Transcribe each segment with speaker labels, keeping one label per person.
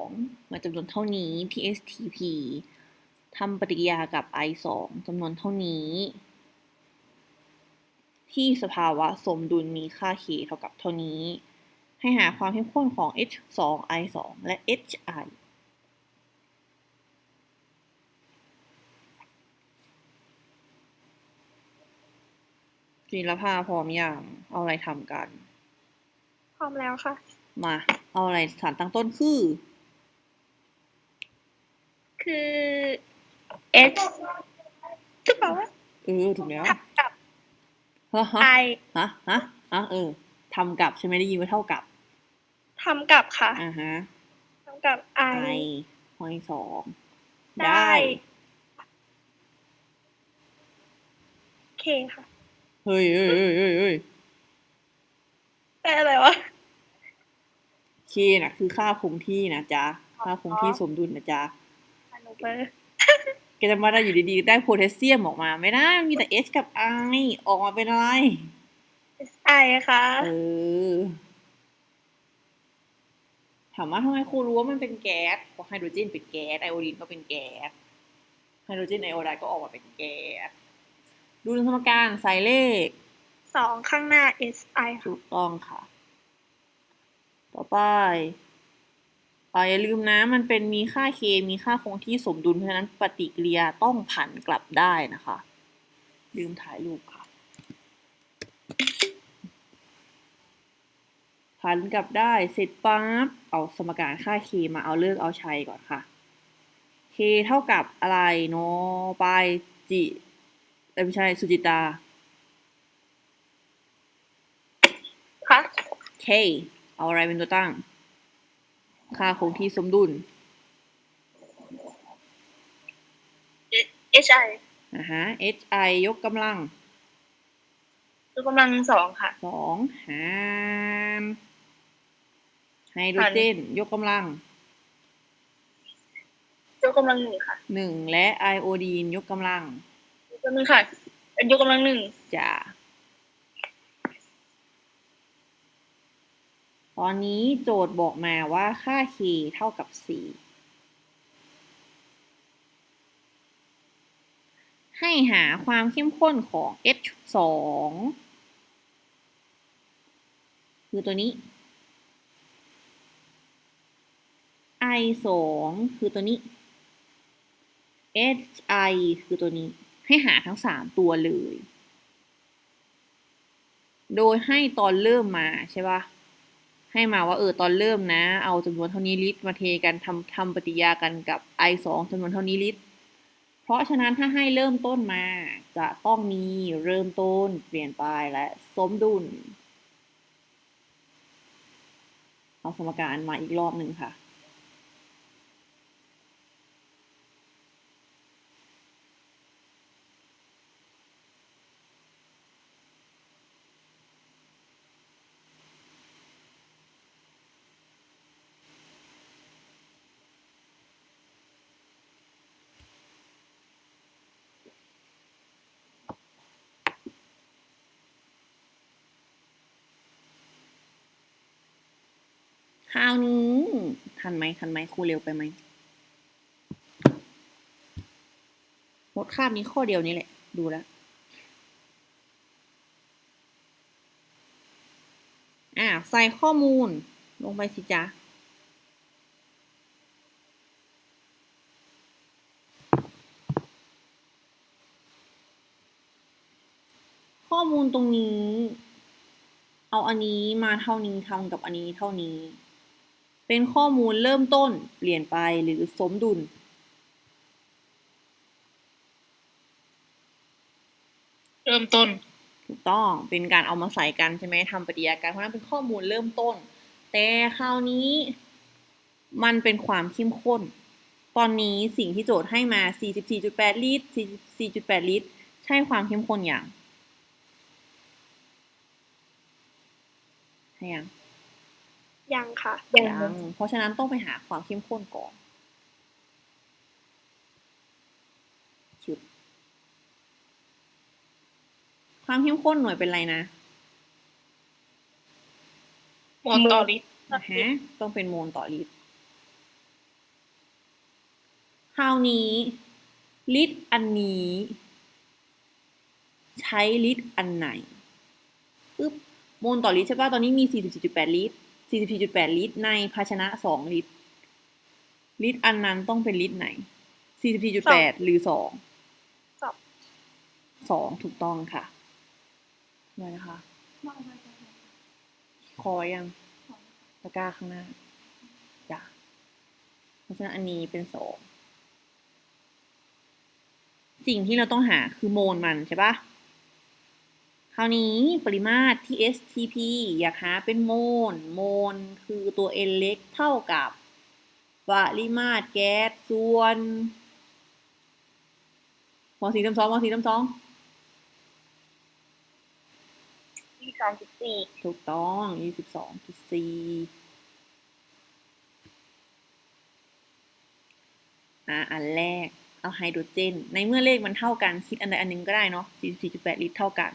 Speaker 1: 2มาจำนวนเท่านี้ PSTP ทำปฏิกิริยากับ I 2จำนวนเท่านี้ ที่สภาวะสมดุลมีค่า K เท่ากับเท่านี้ ให้หาความเข้มข้นของ H 2 I 2และ HI จีรภาพร้อมอย่าง เอาอะไรทำกัน
Speaker 2: พร้อมแล้วค่ะ
Speaker 1: มา เอาอะไรสารตั้งต้นคือ
Speaker 2: คือ H จะบอกว่า
Speaker 1: เออถูกแล้ว
Speaker 2: ทับกับ
Speaker 1: ฮะฮะ
Speaker 2: I
Speaker 1: ฮะฮะฮะเออทำกับใช่ไหมได้ยินว่าเท่ากับ
Speaker 2: ทำกับค่ะ
Speaker 1: อ่าฮะ
Speaker 2: ทำกับ
Speaker 1: ไอ
Speaker 2: I
Speaker 1: หอยสอง
Speaker 2: ได้ K ค่ะ
Speaker 1: เฮ้ยเฮ้ยเฮ้ยเฮ้ยเฮ้ย
Speaker 2: ได้อะไรวะ
Speaker 1: เค น่ะคือค่าคงที่นะจ๊ะ ค่าคงที่สมดุลนะจ๊ะ
Speaker 2: อนุเบอร์
Speaker 1: แกจะมาได้อยู่ดีๆ ได้โพแทสเซียมออกมาไม่ได้มันมีแต่ H กับ I ออกมาเป็นอะไร
Speaker 2: I ค่ะ
Speaker 1: เออ ถามว่าทำไมครูรู้ว่ามันเป็นแก๊สเพราะไฮโดรเจนเป็นแก๊สไอโอดีนก็เป็นแก๊สไฮโดรเจนไอโอไดน์ก็ออกมาเป็นแก๊ส ดูในสมการใส่เลข
Speaker 2: สองข้างหน้า S I ค่ะ
Speaker 1: ถูกต้องค่ะ ต่อไปอ่าอย่าลืมนะมันเป็นมีค่า k มีค่าคงที่สมดุลเพราะฉะนั้นปฏิกิริยาต้องผันกลับได้นะคะ ลืมถ่ายรูปค่ะ ผันกลับได้เสร็จปั๊บเอาสมการค่า k มาเอาเลิกเอาชัยก่อนค่ะ k เท่ากับอะไรโนไปายจิเอ้ยไม่ใช่สุจิตา
Speaker 2: ค่ะ
Speaker 1: K เอาอะไรเป็นตัวตั้ง ค่าคงที่สมดุล
Speaker 2: H I
Speaker 1: นะฮะ H I ยกกำลัง
Speaker 2: คือกำลังสองค่ะ
Speaker 1: สองหารไฮโดรเจน ยกกำลัง
Speaker 2: ยกกำลังหนึ่งค่ะ
Speaker 1: หนึ่งและไอโอดีน ยกกำลัง
Speaker 2: ยกกำลังค่ะ ยกกำลังหนึ่ง
Speaker 1: จ้ะ ตอนนี้โจทย์บอกมาว่าค่า K เท่ากับ 4 ให้หาความเข้มข้นของ H 2คือตัวนี้ I 2คือตัวนี้ H I คือตัวนี้ ให้หาทั้งสามตัวเลย โดยให้ตอนเริ่มมาใช่ป่ะ ให้มาว่าเออตอนเริ่มนะ เอาจำนวนเท่านี้ลิตรมาเทกันทำทำปฏิยากันกับ I 2จำนวนเท่านี้ลิตร เพราะฉะนั้นถ้าให้เริ่มต้นมาจะต้องมีเริ่มต้นเปลี่ยนไปและสมดุล เอาสมการมาอีกรอบหนึ่งค่ะ ราวนี้ ทันไหมทันไหมครูเร็วไปไหมหมดคาบนี้ข้อเดียวนี้แหละ ดูแล้วอ่าใส่ข้อมูลลงไปสิจ๊ะข้อมูลตรงนี้ เอาอันนี้มาเท่านี้ทำกับอันนี้เท่านี้ เป็นข้อมูลเริ่มต้นเปลี่ยนไปหรือสมดุล
Speaker 2: เริ่มต้น
Speaker 1: ถูกต้องเป็นการเอามาใส่กันใช่ไหมทำปฏิกิริยากันเพราะนั้นเป็นข้อมูลเริ่มต้น แต่คราวนี้ มันเป็นความเข้มข้น ตอนนี้สิ่งที่โจทย์ให้มา 44.8 ลิตร 44.8 ลิตร ใช่ความเข้มข้นอย่างใช่ยัง
Speaker 2: ยังค่ะ
Speaker 1: ยังเพราะฉะนั้นต้องไปหาความเข้มข้นก่อนชุดความเข้มข้นหน่วยเป็นไรนะ
Speaker 2: หมดต่อลิตร
Speaker 1: นะฮะต้องเป็นโมลต่อลิตรคราวนี้ ลิตรอันนี้ ใช้ลิตรอันไหนปึ๊บโมลต่อลิตรใช่ป่ะตอนนี้มี 44.8 ลิตร 44.8 ลิตร ในภาชนะ 2 ลิตร ลิตรอันนั้นต้องเป็นลิตรไหน 44.8 หรือ2
Speaker 2: สอง
Speaker 1: สองถูกต้องค่ะได้นะคะ คอยังตะกร้าข้างหน้าจ้ะเพราะฉะนั้นอันนี้เป็นสอง สิ่งที่เราต้องหาคือโมลมันใช่ปะค ราวนี้ปริมาตรที่ STP อยากหาเป็นโมล โมลคือตัว N เล็กเท่ากับปริมาตรแก๊สส่วนมอสีน้ำสองมอสีน้ำสอง
Speaker 2: ที่สองจุดสี่
Speaker 1: ถูกต้องยี่สิบสองจุดสี่อะอันแรก เอาไฮโดรเจน ในเมื่อเลขมันเท่ากัน คิดอันใดอันหนึ่งก็ได้เนาะ44.8ลิตรเท่ากัน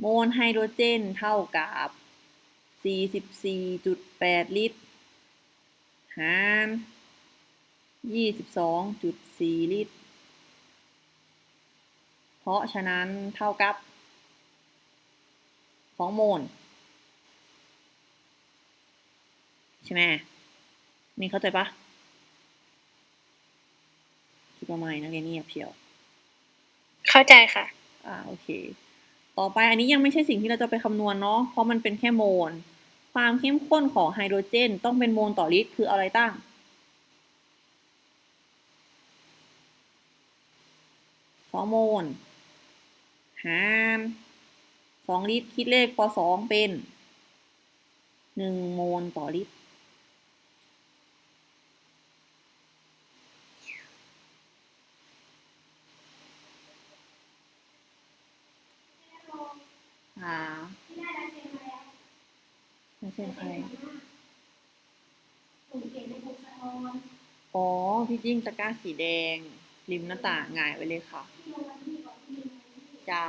Speaker 1: โมลไฮโดรเจนเท่ากับ 44.8 ลิตร หาร 22.4 ลิตร เพราะฉะนั้นเท่ากับสองโมล ใช่ไหมนี่เข้าใจปะคิดว่าไม่นักเรียนเงียบเชียว
Speaker 2: เข้าใจค่ะ
Speaker 1: อ่า โอเค ต่อไปอันนี้ยังไม่ใช่สิ่งที่เราจะไปคำนวณเนาะ เพราะมันเป็นแค่โมล ความเข้มข้นของไฮโดรเจน ต้องเป็นโมลต่อลิตรคืออาอะไรตั้ง สองโมล หารสองลิตรคิดเลขปสองเป็นหนึ่งโมลต่อลิตร อ่าไม่ใช่ใครอ๋อ พี่จิ้งตะกร้าสีแดง ริมหน้าต่างหงายไว้เลยค่ะ จ้า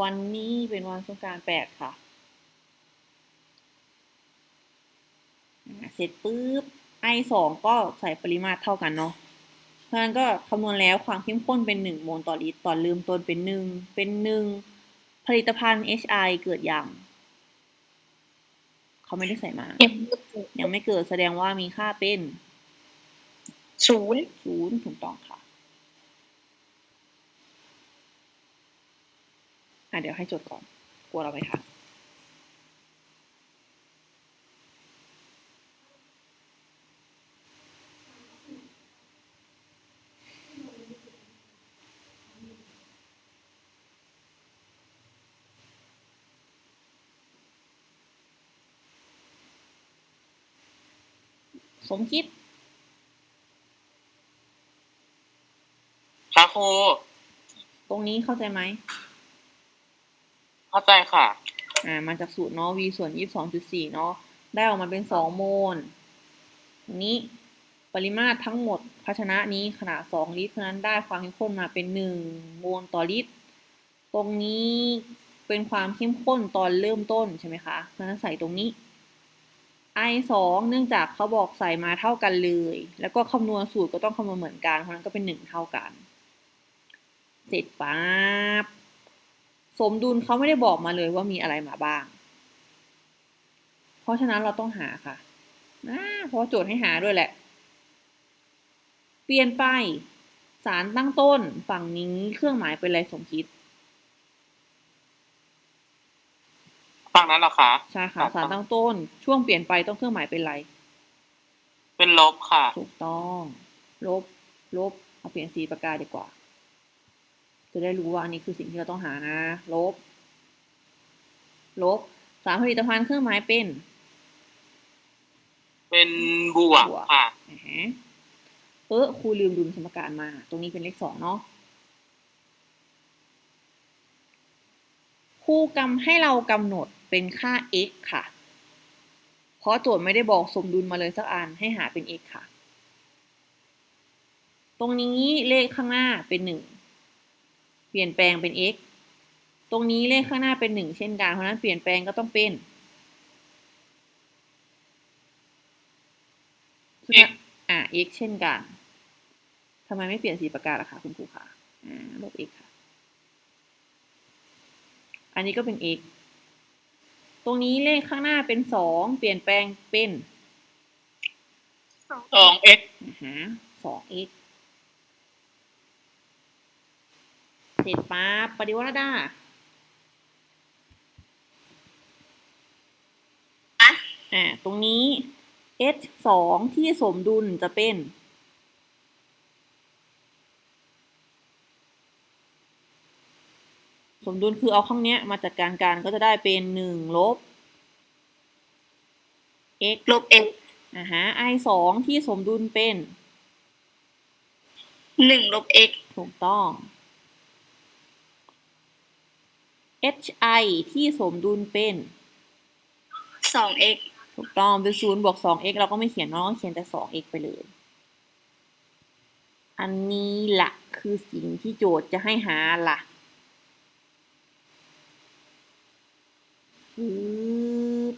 Speaker 1: วันนี้เป็นวันสงกรารแปดค่ะอ่าเสร็จปุ๊บ ไอสองก็ใส่ปริมาตรเท่ากันเนาะเพ ราะฉะนั้นก็คำนวณแล้วความเข้มข้นเป็นหนึ่งโมลต่อลิตร ตอนเริ่มต้นเป็นหนึ่งเป็นหนึ่งผลิตภัณฑ์ HI เกิดยังเขาไม่ได้ใส่มา ยังไม่เกิดแสดงว่ามีค่าเป็น
Speaker 2: ศูนย์
Speaker 1: ศูนย์ถูกต้องค่ะ อะเดี๋ยวให้จดก่อน กลัวเราไปค่ะ สมคิด
Speaker 3: ค่ะครู
Speaker 1: ตรงนี้เข้าใจไหม
Speaker 3: เข้าใจค่ะ
Speaker 1: อ่า มาจากสูตรเนาะ v ส่วนยี่สิบสองจุดสี่เนาะ ได้ออกมาเป็นสองโมลตรงนี้ปริมาตรทั้งหมดภาชนะนี้ขนาดสองลิตร เพราะฉะนั้นได้ความเข้มข้นมาเป็นหนึ่งโมลต่อลิตร ตรงนี้เป็นความเข้มข้นตอนเริ่มต้นใช่ไหมคะ เพราะฉะนั้นใส่ตรงนี้ i สองเนื่องจากเขาบอกใส่มาเท่ากันเลย แล้วก็คำนวณสูตรก็ต้องคำนวณเหมือนกัน เพราะนั้นก็เป็นหนึ่งเท่ากัน เสร็จปั๊บ สมดุลเขาไม่ได้บอกมาเลยว่ามีอะไรมาบ้าง เพราะฉะนั้นเราต้องหาค่ะอ่าเพราะโจทย์ให้หาด้วยแหละ เปลี่ยนไป สารตั้งต้นฝั่งนี้เครื่องหมายเป็นอะไรสมคิด
Speaker 3: ฟังนั้นเหรอคะ
Speaker 1: ใช่ค่ะ
Speaker 3: ครับ
Speaker 1: สารตั้งต้น ช่วงเปลี่ยนไปต้องเครื่องหมายเป็นอะไร
Speaker 3: เป็นลบค่ะ
Speaker 1: ถูกต้อง ลบ ลบ เอาเปลี่ยนสีปากกาดีกว่า จะได้รู้ว่าอันนี้คือสิ่งที่เราต้องหานะ ลบ ลบ สารผลิตภัณฑ์เครื่องหมายเป็น
Speaker 3: เป็นบวก
Speaker 1: บวก
Speaker 3: ค่ะ
Speaker 1: อ่าฮะเออครูลืมดูสมการมา ตรงนี้เป็นเลขสองเนาะครูกำให้เรากำหนด เป็นค่า x ค่ะ เพราะโจทย์ไม่ได้บอกสมดุลมาเลยสักอันให้หาเป็น x ค่ะ ตรงนี้เลขข้างหน้าเป็นหนึ่งเปลี่ยนแปลงเป็น x ตรงนี้เลขข้างหน้าเป็นหนึ่งเช่นกัน เพราะฉะนั้นเปลี่ยนแปลงก็ต้องเป็นสุดท้ายอ่า x เช่นกันทำไมไม่เปลี่ยนสีปากกาล่ะคะคุณครูคะอ่าลบ x ค่ะ อันนี้ก็เป็น x ตรงนี้เลขข้างหน้าเป็นสองเปลี่ยนแปลงเป็น
Speaker 3: สองเอ็ก
Speaker 1: นะฮะสอง x เสร็จปั๊บปฏิวัติดาอ่าตรงนี้ h สองที่สมดุลจะเป็น สมดุลคือเอาข้างเนี้ยมาจัดการกันก็จะได้เป็นหนึ่งลบ x
Speaker 2: ลบเอ็ก
Speaker 1: อ่าฮะ i สองที่สมดุลเป็น
Speaker 2: หนึ่งลบเอ็ก
Speaker 1: ถูกต้อง hi ที่สมดุลเป็น
Speaker 2: สองเอ็ก
Speaker 1: ถูกต้องเป็นศูนย์บวกสอง x เราก็ไม่เขียนเนาะเขียนแต่สอง x ไปเลย อันนี้ละคือสิ่งที่โจทย์จะให้หาละ ปึ๊บ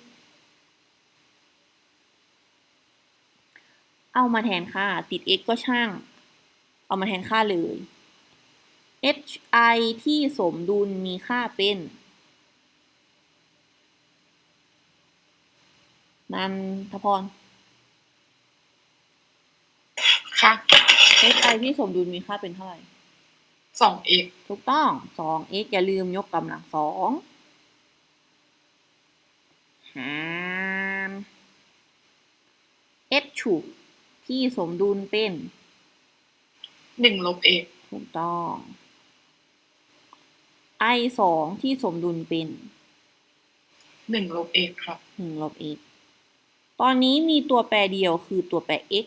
Speaker 1: เอามาแทนค่า ติด x ก็ช่าง เอามาแทนค่าเลย hi ที่สมดุลมีค่าเป็นนันทพร
Speaker 4: ค่ะ
Speaker 1: hi ที่สมดุลมีค่าเป็นเท่าไหร่
Speaker 4: สองเอก
Speaker 1: ถูกต้องสอง x อย่าลืมยกกำลังสอง หาร h ฉุกที่สมดุลเป็น
Speaker 4: หนึ่งลบเอก
Speaker 1: ถูกต้อง i สองที่สมดุลเป็น
Speaker 4: หนึ่งลบเอกครับ
Speaker 1: หนึ่งลบ x ตอนนี้มีตัวแปรเดียวคือตัวแปร x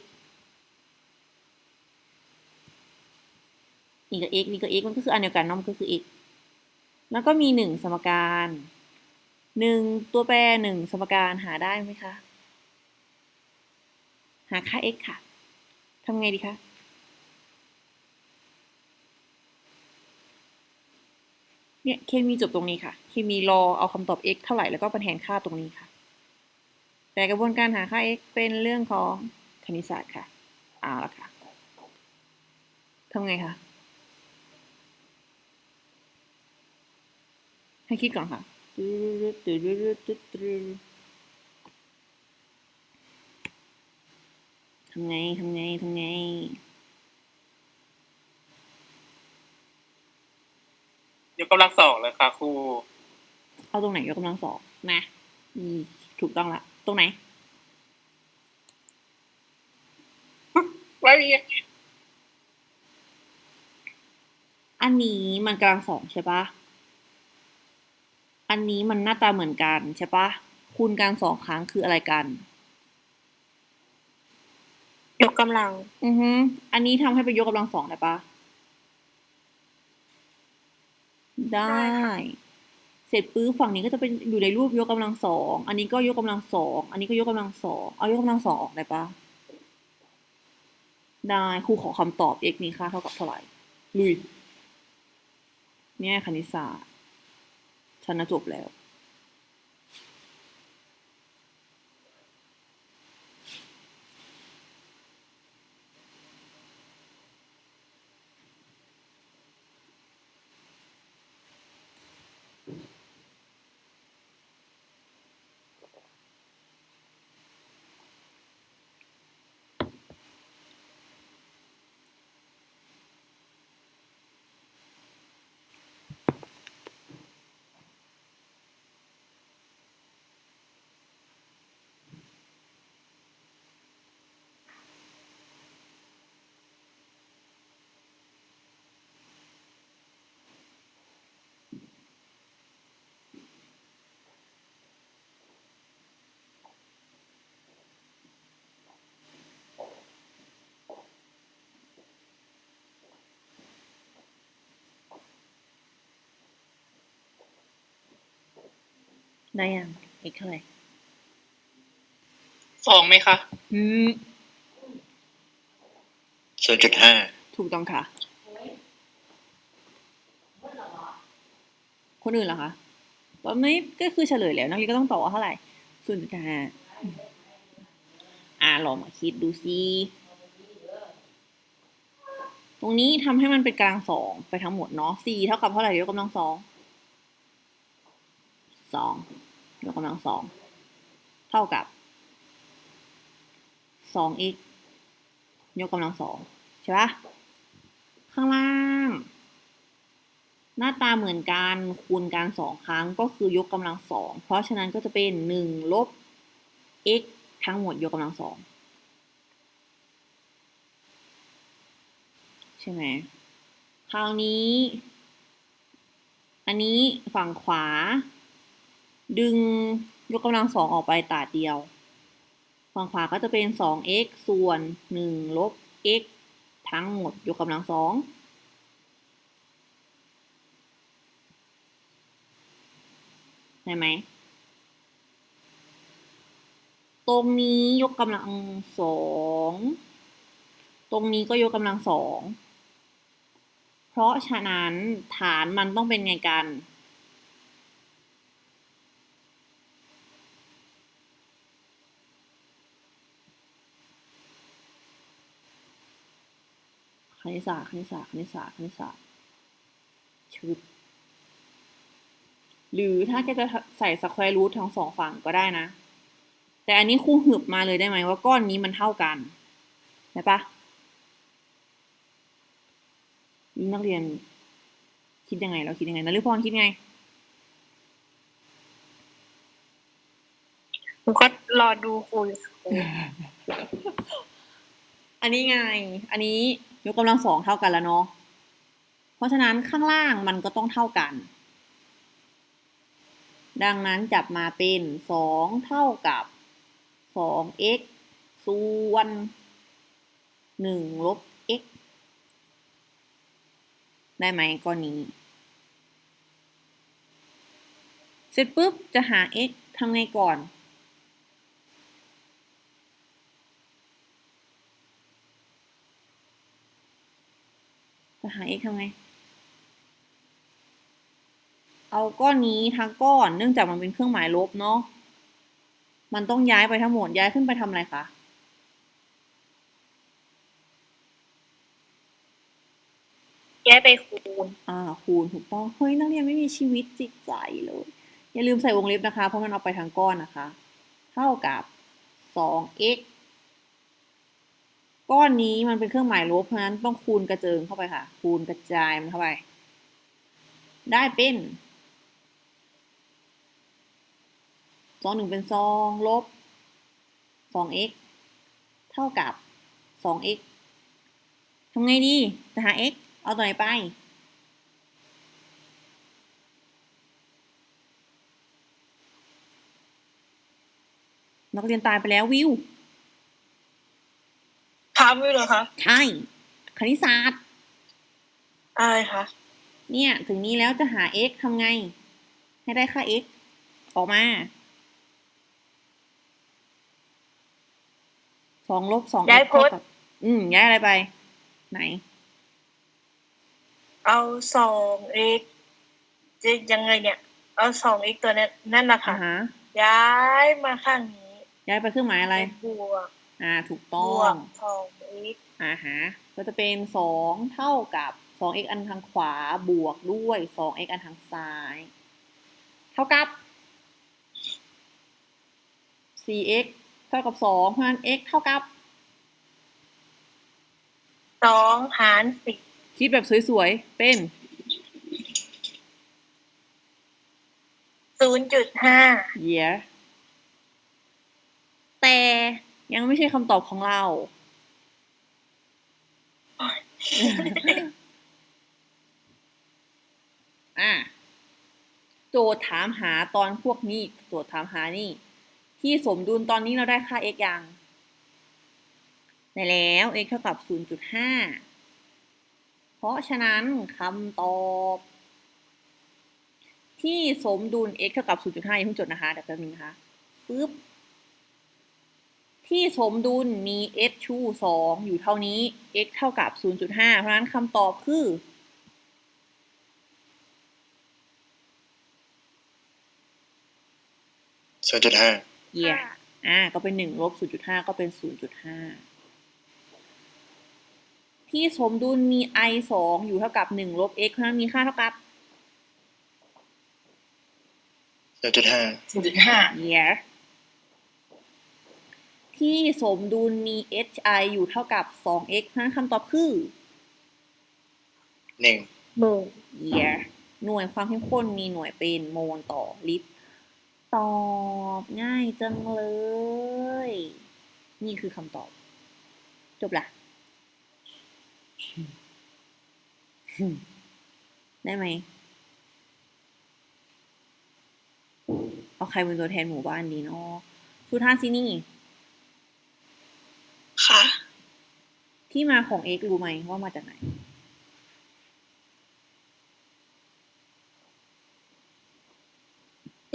Speaker 1: นี่ก็ x นี่ก็ x มันก็คืออันเดียวกันเนาะมันก็คือ x แล้วก็มีหนึ่งสมการ หนึ่งตัวแปรหนึ่งสมการหาได้ไหมคะ หาค่า x ค่ะทำไงดีคะเนี่ยเคมีจบตรงนี้ค่ะ เคมีรอเอาคำตอบ x เท่าไหร่แล้วก็ประแทนค่าตรงนี้ค่ะ แต่กระบวนการหาค่า x เป็นเรื่องของคณิตศาสตร์ค่ะเอาละค่ะทำไงคะให้คิดก่อนค่ะ ทำไง ทำไง ทำไง
Speaker 3: ยกกำลังสองเลยค่ะครู
Speaker 1: เอาตรงไหนยกกำลังสองนะอืมถูกต้องละ ตรงไหน
Speaker 3: ไม่มี
Speaker 1: อันนี้มันกำลังสองใช่ปะ อันนี้มันหน้าตาเหมือนกันใช่ปะคูณกันสองครั้งคืออะไรกัน
Speaker 2: ยกกำลัง
Speaker 1: อือฮึอันนี้ทำให้ไปยกกำลังสองได้ปะได้ เสร็จปื้อฝั่งนี้ก็จะเป็นอยู่ในรูปยกกำลังสอง อันนี้ก็ยกกำลังสอง อันนี้ก็ยกกำลังสอง เอายกกำลังสองออกได้ปะได้ครูขอคำตอบ x มีค่าเท่ากับเท่าไหร่ ลุย เนี่ยคณิตศาสตร์ ฉันนะจบแล้ว ได้ยัง x เท่าไหร่
Speaker 3: สองไหมคะ
Speaker 1: อืม
Speaker 5: ศูนย์จุดห้า
Speaker 1: ถูกต้องค่ะ คนอื่นเหรอคะตอนนี้ก็คือเฉลยแล้ว นักเรียนก็ต้องตอบว่าเท่าไหร่ศูนย์จุดห้าเอาลองมาคิดดูซิตรงนี้ทำให้มันเป็นกลางสองไปทั้งหมดเนาะสี่เท่ากับเท่าไหร่ยกกำลังสอง สอง ยกกำลังสองเท่ากับสอง x ยกกำลังสองใช่ปะข้างล่าง หน้าตาเหมือนกันคูณกันสองครั้งก็คือยกกำลังสองเพราะฉะนั้นก็จะเป็นหนึ่งลบ x ทั้งหมดยกกำลังสองใช่ไหมคราวนี้ อันนี้ฝั่งขวา ดึงยกกำลังสองออกไปตาเดียว ฝั่งขวาก็จะเป็นสอง x ส่วนหนึ่งลบ x ทั้งหมดยกกำลังสองได้ไหม ตรงนี้ยกกำลังสอง ตรงนี้ก็ยกกำลังสอง เพราะฉะนั้นฐานมันต้องเป็นไงกัน ณิตศาสตร์คณิตศาสตร์คณิตศาสตร์คณิตศาสตร์ชุดหรือถ้าแกจะใส่สแควร์รูททั้งสองฝั่งก็ได้นะ แต่อันนี้ครูหึบมาเลยได้ไหมว่าก้อนนี้มันเท่ากันได้ปะนี่นักเรียนคิดยังไงเราคิดยังไงนะหรือพรคิดไง
Speaker 2: หนูก็รอดูครูอยู่ค่ะครู
Speaker 1: อันนี้ไง อันนี้ ยกกำลังสองเท่ากันแล้วเนาะ เพราะฉะนั้นข้างล่างมันก็ต้องเท่ากัน ดังนั้นจับมาเป็นสองเท่ากับสอง x ส่วนหนึ่งลบ x ได้ไหมก้อนนี้ เสร็จปุ๊บจะหา x ทำไงก่อน จะหา x ทำไง เอาก้อนนี้ทั้งก้อน เนื่องจากมันเป็นเครื่องหมายลบเนาะ มันต้องย้ายไปทั้งหมด ย้ายขึ้นไปทำอะไรคะ
Speaker 2: แก้ไปคูณ
Speaker 1: อ่า คูณถูกต้อง เฮ้ยนักเรียนไม่มีชีวิตจิตใจเลย อย่าลืมใส่วงเล็บนะคะ เพราะมันเอาไปทางก้อนนะคะ เท่ากับสอง x ก้อนนี้มันเป็นเครื่องหมายลบเพราะฉะนั้นต้องคูณกระเจิงเข้าไปค่ะ คูณกระจายมันเข้าไป ได้เป็นสองหนึ่งเป็นสองลบสอง x เท่ากับสอง x ทำไงดีจะหา x เอาตัวไหนไปนักเรียนตายไปแล้ววิวา
Speaker 2: มอยู่เหรอคะ
Speaker 1: ใช่คณิตศาสตร์
Speaker 2: อะไรคะ
Speaker 1: เนี่ย ถึงนี้แล้วจะหา x ทำไง ให้ได้ค่า x ออกมาสองลบสอง
Speaker 2: ย้าย
Speaker 1: x
Speaker 2: โพ
Speaker 1: เท่า
Speaker 2: สต์
Speaker 1: กับอืมย้ายอะไรไป ไหน
Speaker 2: เอาสอง x จะยังไงเนี่ย เอาสอง x ตัวนั้นนั่นแหละ
Speaker 1: อ่า
Speaker 2: ค่ะ
Speaker 1: ฮะ
Speaker 2: ย้ายมาข้างนี้
Speaker 1: ย้ายไปเครื่องหมายอะไร
Speaker 2: บวก
Speaker 1: อ่า ถูก
Speaker 2: บ
Speaker 1: ต้อ
Speaker 2: ว
Speaker 1: ง
Speaker 2: กสอง x
Speaker 1: อ่าฮะก็จะเป็นสองเท่ากับสอง x อันทางขวาบวกด้วยสอง x อันทางซ้าย เท่ากับสี่ x เท่ากับสองเพราะฉะนั้น x เท่ากับ
Speaker 2: สองหารสิบ
Speaker 1: คิดแบบสวยๆ เป็น
Speaker 2: ศูนย์จุดห้า
Speaker 1: year แต่ยังไม่ใช่คำตอบของเรา อะโจทย์ถามหาตอนพวกนี้โจทย์ถามหานี่ ที่สมดุลตอนนี้เราได้ค่า x ยังได้แล้ว x เท่ากับ 0.5 เพราะฉะนั้นคำตอบ ที่สมดุล x เท่ากับ 0.5อย่าเพิ่งจดนะคะเดี๋ยวแป๊บนึงนะคะปึ๊บ ที่สมดุลมี x ชู 2 อยู่เท่านี้ x เท่ากับ 0.5 เพราะฉะนั้นคำตอบคือ
Speaker 5: ศูนย์จุดห้า
Speaker 1: yeah อ่า ก็เป็นหนึ่งลบศูนย์จุดห้าก็เป็นศูนย์จุดห้า ที่สมดุลมี i สองอยู่เท่ากับหนึ่งลบ x เพราะฉะนั้นมีค่าเท่ากับ
Speaker 5: ศูนย์จุดห้า
Speaker 4: ศูนย์จุดห้า
Speaker 1: yeah ที่สมดุลมี hi อยู่เท่ากับ 2x เพราะฉะนั้นคำตอบคือ
Speaker 5: หนึ่ง
Speaker 2: หนึ่ง
Speaker 1: yeah หน่วยความเข้มข้นมีหน่วยเป็นโมลต่อลิตร ตอบง่ายจังเลย นี่คือคำตอบ จบละได้ไหม เอาใครเป็นตัวแทนหมู่บ้านดีเนาะสุธาสินี่
Speaker 2: ค่ะ
Speaker 1: ที่มาของ x รู้ไหมว่ามาจากไหน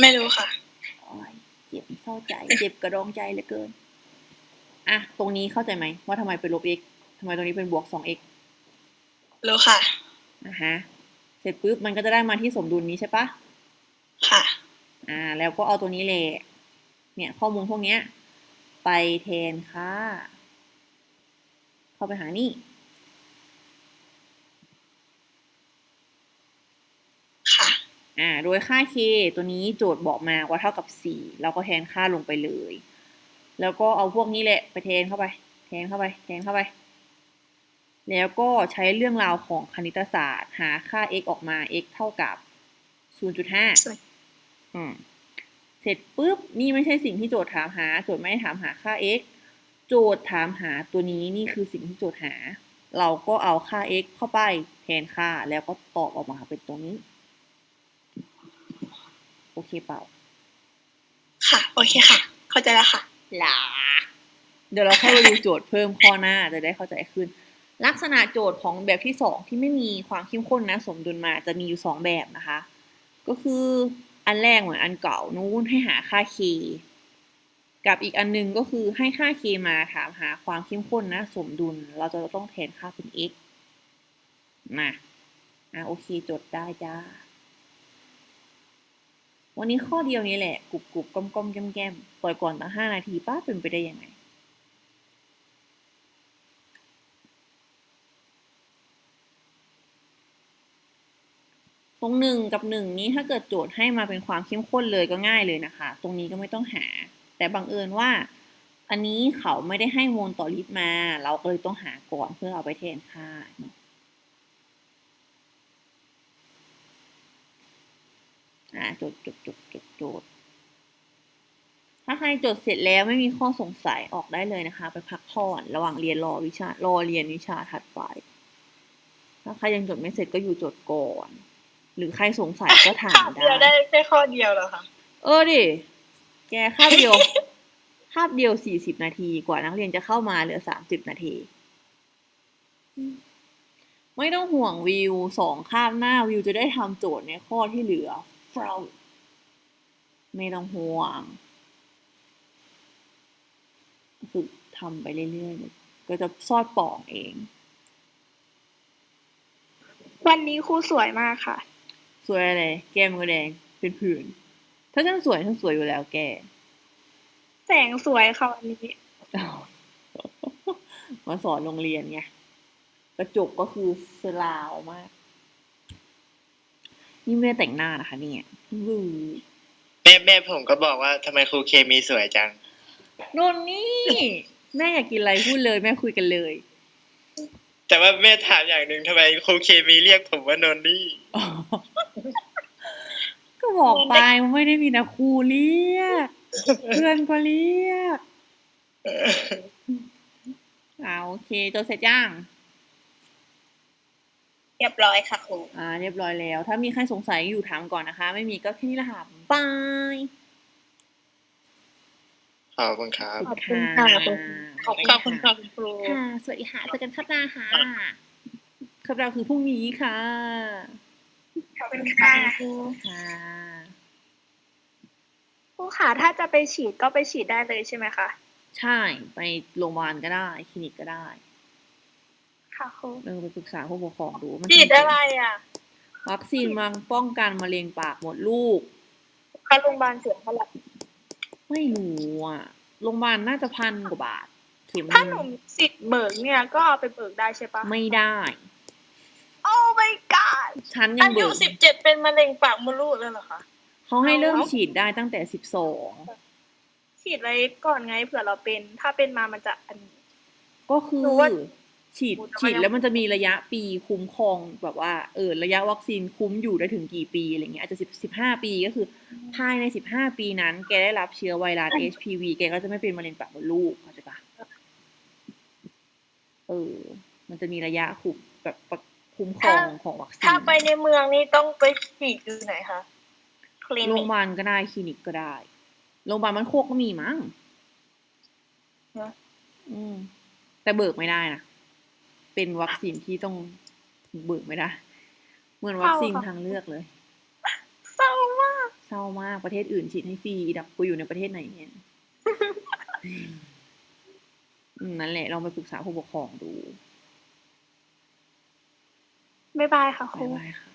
Speaker 2: ไม่รู้ค่ะ
Speaker 1: โอ้ยเจ็บเข้าใจ เจ็บกระดองใจเหลือเกิน อะ ตรงนี้เข้าใจไหมว่าทำไมเป็นลบ x ทำไมตรงนี้เป็นบวก 2x
Speaker 2: รู้ค่ะ
Speaker 1: นะฮะ เสร็จปุ๊บมันก็จะได้มาที่สมดุลนี้ใช่ปะ
Speaker 2: ค่ะ
Speaker 1: อ่า แล้วก็เอาตัวนี้แหละเนี่ย ข้อมูลพวกเนี้ย ไปแทนค่า เข้าไปหานี่
Speaker 2: ค่ะ
Speaker 1: อ่า โดยค่า k ตัวนี้โจทย์บอกมาว่าเท่ากับ 4 เราก็แทนค่าลงไปเลย แล้วก็เอาพวกนี้แหละไปแทนเข้าไป แทนเข้าไป แทนเข้าไป แล้วก็ใช้เรื่องราวของคณิตศาสตร์ หาค่า x ออกมา x เท่ากับ 0.5 อืมเสร็จปุ๊บ นี่ไม่ใช่สิ่งที่โจทย์ถามหา โจทย์ไม่ได้ถามหาค่า x โจทย์ถามหาตัวนี้นี่คือสิ่งที่โจทย์หา เราก็เอาค่า x เข้าไปแทนค่าแล้วก็ตอบออกมาเป็นตรงนี้ โอเคเปล่า
Speaker 2: ค่ะ โอเคค่ะ เข้าใจแล้วค่ะ
Speaker 1: หลาเดี๋ยวเราค่อยมาดูโจทย์เพิ่มข้อหน้าจะได้เข้าใจขึ้น ลักษณะโจทย์ของแบบที่สองที่ไม่มีความเข้มข้นนะ สมดุลมาจะมีอยู่สองแบบนะคะ ก็คืออันแรกเหมือนอันเก่านู้นให้หาค่า k กับอีกอันหนึงก็คือให้ค่า k มาถามหาความเข้มข้นนะสมดุล เราจะต้องแทนค่าเป็น x มาอะโอเคจดได้จ้า วันนี้ข้อเดียวนี้แหละกรุบกรุบก้มก้มแก้มแก้มปล่อยก่อนตั้งห้านาทีป้าเป็นไปได้ยังไงตรงหนึ่งกับหนึ่งนี้ถ้าเกิดโจทย์ให้มาเป็นความเข้มข้นเลยก็ง่ายเลยนะคะ ตรงนี้ก็ไม่ต้องหา แต่บังเอิญว่า อันนี้เขาไม่ได้ให้โมลต่อลิตรมา เราก็เลยต้องหาก่อนเพื่อเอาไปแทนค่าเนอะอ่าจดจดจดจดจดถ้าใครจดเสร็จแล้วไม่มีข้อสงสัยออกได้เลยนะคะ ไปพักผ่อนระหว่างเรียนรอวิชารอเรียนวิชาถัดไป ถ้าใครยังจดไม่เสร็จก็อยู่จดก่อน หรือใครสงสัยก็ถาม
Speaker 2: ข้าว
Speaker 1: ได้
Speaker 2: เดียวได้แค่ข้อเดียวเหรอคะ
Speaker 1: เออดิ แกคาบเดียว คาบเดียวสี่สิบนาที กว่านักเรียนจะเข้ามาเหลือสามสิบนาที ไม่ต้องห่วงวิวสองคาบหน้าวิวจะได้ทำโจทย์ในข้อที่เหลือเฝ้าไม่ต้องห่วงฝึกทำไปเรื่อยๆ ก็จะซอดป่องเอง
Speaker 6: วันนี้ครูสวยมากค่ะ
Speaker 1: สวยอะไร แก้มก็แดง เป็นผื่น ถ้าฉันสวยฉันสวยอยู่แล้วแก
Speaker 6: แสงสวยค่ะวันนี้
Speaker 1: มาสอนโรงเรียนไงกระจกก็คือสลาวมาก นี่ไม่ได้แต่งหน้านะคะ เนี่ยวู
Speaker 5: แม่แม่ผมก็บอกว่าทำไมครูเคมีสวยจัง
Speaker 1: นนนี่ แม่อยากกินอะไรพูดเลย แม่คุยกันเลย
Speaker 5: แต่ว่าแม่ถามอย่างหนึ่งทำไมครูเคมีเรียกผมว่านนนี่
Speaker 1: ก็บอกไปว่าไม่ได้มีนะครูเรียก เพื่อนก็เรียกอ่าโอเคจดเสร็จยัง
Speaker 2: เรียบร้อยค่ะครู
Speaker 1: อ่า เรียบร้อยแล้ว ถ้ามีใครสงสัยอยู่ถามก่อนนะคะ ไม่มีก็แค่นี้แหละค่ะบาย
Speaker 5: ขอบคุณครับ
Speaker 2: ขอบคุณค่ะ
Speaker 3: ขอบคุณค่ะคุณครู
Speaker 1: ค่ะ สวัสดีค่ะเจอกันครับหน้าค่ะครับเราคือพรุ่งนี้ค่ะ
Speaker 2: ขอบคุณค่ะ
Speaker 1: ค่ะ
Speaker 6: ครูค่ะถ้าจะไปฉีดก็ไปฉีดได้เลยใช่ไหมคะ
Speaker 1: ใช่ไปโรงพยาบาลก็ได้ คลินิกก็ได้
Speaker 6: ค่ะครู
Speaker 1: เออไปปรึกษาผู้ปกครองดูมัน
Speaker 2: ฉีดอะไรอะ
Speaker 1: วัคซีนมาป้องกันมะเร็งปากมดลูก
Speaker 6: ค่าโรงพยาบาลเสียเท่าไหร่
Speaker 1: ไม่รู้อะโรงพยาบาลน่าจะพันกว่าบาท เข็ม
Speaker 6: ถ้า
Speaker 1: ห
Speaker 6: หนู
Speaker 1: นึ่ง
Speaker 6: มีสิทธิ์เบิกเนี่ยก็เอาไปเบิกได้ใช่ปะ
Speaker 1: ไม่ได้
Speaker 6: โอ้ my god
Speaker 1: ฉันยั
Speaker 2: อางยุ
Speaker 1: เบิก
Speaker 2: สิบเจ็ดเป็นมะเร็งปากมดลูกแล้วเหรอคะ
Speaker 1: เขาให้เริ่ม
Speaker 6: เอา
Speaker 1: ฉีดได้ตั้งแต่สิบสอง
Speaker 6: ฉีดไว้ก่อนไงเผื่อเราเป็น ถ้าเป็นมามันจะอันนี้
Speaker 1: ก็คือ
Speaker 6: หนูว่า
Speaker 1: ฉีด
Speaker 6: หนูจะ
Speaker 1: ฉีด
Speaker 6: ยัง
Speaker 1: แล้วมันจะมีระยะปีคุ้มครองแบบว่าเออระยะวัคซีนคุ้มอยู่ได้ถึงกี่ปีอะไรเงี้ยอาจจะสิบสิบห้าปีก็คือ ภายในสิบห้าปีนั้น แกได้รับเชื้อไวรัส HPV แกก็จะไม่เป็นมะเร็งปากมดลูกเข้าใจปะเออ มันจะมีระยะคุ้มแบบคุ้มครองของวัคซีน
Speaker 2: ถ้าไปในเมืองนี่ต้องไปฉีดอยู่ไหนคะ คลิ
Speaker 1: โร
Speaker 2: นิ
Speaker 1: งพ
Speaker 2: ก
Speaker 1: ยาบาลก็ได้คลินิกก็ได้ โรงพยาบาลมันโคกก็มีมั้ง
Speaker 2: เหรอ
Speaker 1: อืม แต่เบิกไม่ได้นะ เป็นวัคซีนที่ต้องเบิกไม่ได้ เหมือนวัคซีน
Speaker 6: เศร้าค่ะ
Speaker 1: ทางเลือกเลย
Speaker 6: เศร้ามาก
Speaker 1: เศร้ามากประเทศอื่นฉีดให้ฟรีอีดับกูอยู่ในประเทศไหนเนี่ย อืมนั่นแหละลองไปปรึกษาผู้ปกครองดู
Speaker 6: บ๊ายบายค่ะครู
Speaker 1: บ๊ายบายค่ะ